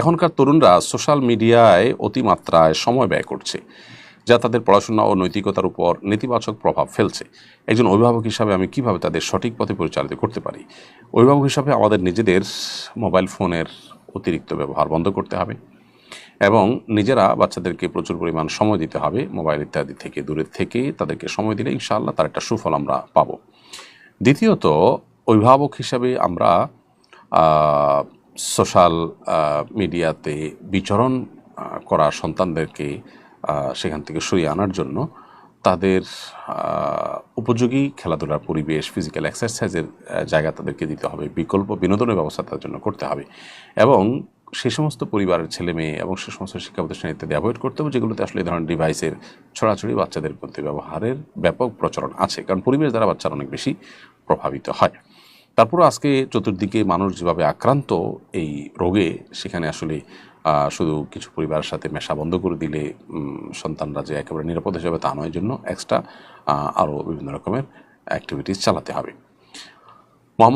এখনকার তরুণরা সোশ্যাল মিডিয়ায় অতিমাত্রায় সময় ব্যয় করছে, যা তাদের পড়াশোনা ও নৈতিকতার উপর নেতিবাচক প্রভাব ফেলছে। একজন অভিভাবক হিসাবে আমি কীভাবে তাদের সঠিক পথে পরিচালিত করতে পারি? অভিভাবক হিসাবে আমাদের নিজেদের মোবাইল ফোনের অতিরিক্ত ব্যবহার বন্ধ করতে হবে এবং নিজেরা বাচ্চাদেরকে প্রচুর পরিমাণ সময় দিতে হবে, মোবাইল ইত্যাদি থেকে দূরে থেকে তাদেরকে সময় দিলে ইনশাআল্লাহ তার একটা সুফল আমরা পাবো। দ্বিতীয়ত, অভিভাবক হিসাবে আমরা সোশ্যাল মিডিয়াতে বিচরণ করা সন্তানদেরকে সেখান থেকে সরিয়ে আনার জন্য তাদের উপযোগী খেলাধুলার পরিবেশ ফিজিক্যাল এক্সারসাইজের জায়গা তাদেরকে দিতে হবে, বিকল্প বিনোদনের ব্যবস্থা তাদের জন্য করতে হবে এবং সে সমস্ত পরিবারের ছেলে মেয়ে এবং সে সমস্ত শিক্ষা প্রতিষ্ঠান ইত্যাদি অ্যাভয়েড করতে হবে যেগুলোতে আসলে এই ধরনের ডিভাইসের ছড়াছড়ি বাচ্চাদের মধ্যে ব্যবহারের ব্যাপক প্রচলন আছে। কারণ পরিবেশ দ্বারা বাচ্চারা অনেক বেশি প্রভাবিত হয়। তারপর আজকে চতুর্দিকে মানুষ যেভাবে আক্রান্ত এই রোগে, সেখানে আসলে শুধু কিছু পরিবারের সাথে মেশা বন্ধ করে দিলে সন্তানরা যে একেবারে নিরাপদ হিসাবে তা নয় জন্য এক্সট্রা আরও বিভিন্ন রকমের অ্যাক্টিভিটিস চালাতে হবে। মোহাম্মদ